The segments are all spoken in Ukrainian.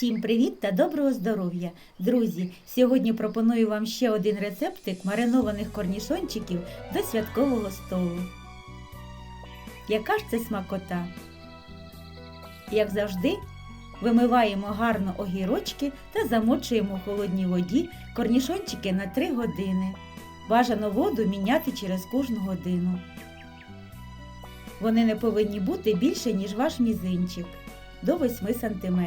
Всім привіт та доброго здоров'я! Друзі! Сьогодні пропоную вам ще один рецептик маринованих корнішончиків до святкового столу. Яка ж це смакота? Як завжди, вимиваємо гарно огірочки та замочуємо в холодній воді корнішончики на 3 години. Бажано воду міняти через кожну годину. Вони не повинні бути більше, ніж ваш мізинчик до 8 см.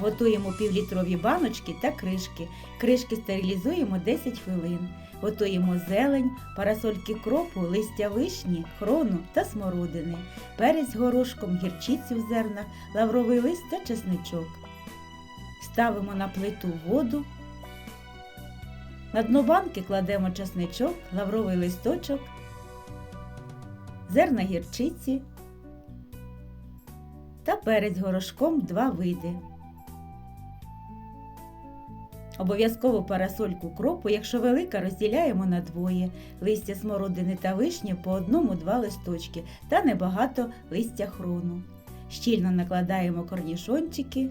Готуємо півлітрові баночки та кришки. Кришки стерилізуємо 10 хвилин. Готуємо зелень, парасольки кропу, листя вишні, хрону та смородини, перець горошком, гірчицю в зернах, лавровий лист та чесничок. Ставимо на плиту воду. На дно банки кладемо чесничок, лавровий листочок, зерна гірчиці та перець горошком два види. Обов'язково парасольку кропу, якщо велика, розділяємо на двоє. Листя смородини та вишні по одному-два листочки та небагато листя хрону. Щільно накладаємо корнішончики.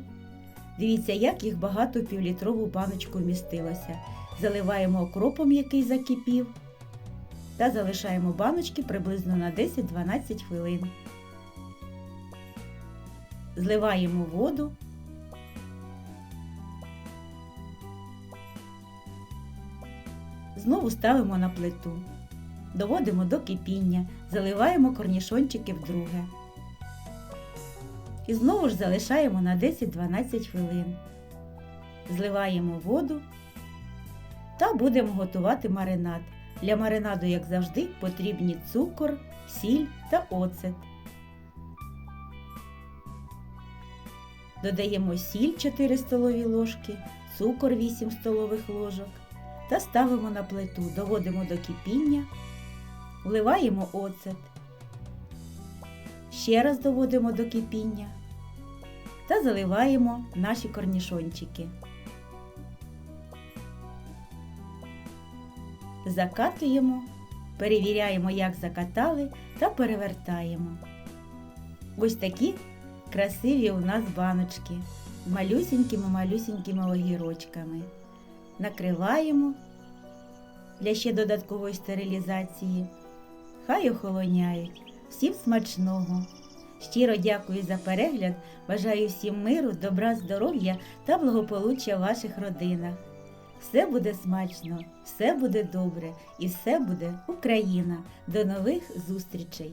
Дивіться, як їх багато півлітрову баночку вмістилося. Заливаємо окропом, який закипів, та залишаємо баночки приблизно на 10-12 хвилин. Зливаємо воду. Знову ставимо на плиту. Доводимо до кипіння, заливаємо корнішончики вдруге. І знову ж залишаємо на 10-12 хвилин. Зливаємо воду та будемо готувати маринад. Для маринаду, як завжди, потрібні цукор, сіль та оцет. Додаємо сіль 4 столові ложки, цукор 8 столових ложок та ставимо на плиту, доводимо до кипіння, вливаємо оцет. Ще раз доводимо до кипіння та заливаємо наші корнішончики. Закатуємо, перевіряємо, як закатали, та перевертаємо. Ось такі красиві у нас баночки з малюсінькими-малюсінькими огірочками накриваємо для ще додаткової стерилізації. Хай охолоняють. Всім смачного! Щиро дякую за перегляд. Бажаю всім миру, добра, здоров'я та благополуччя в ваших родинах. Все буде смачно, все буде добре і все буде Україна. До нових зустрічей!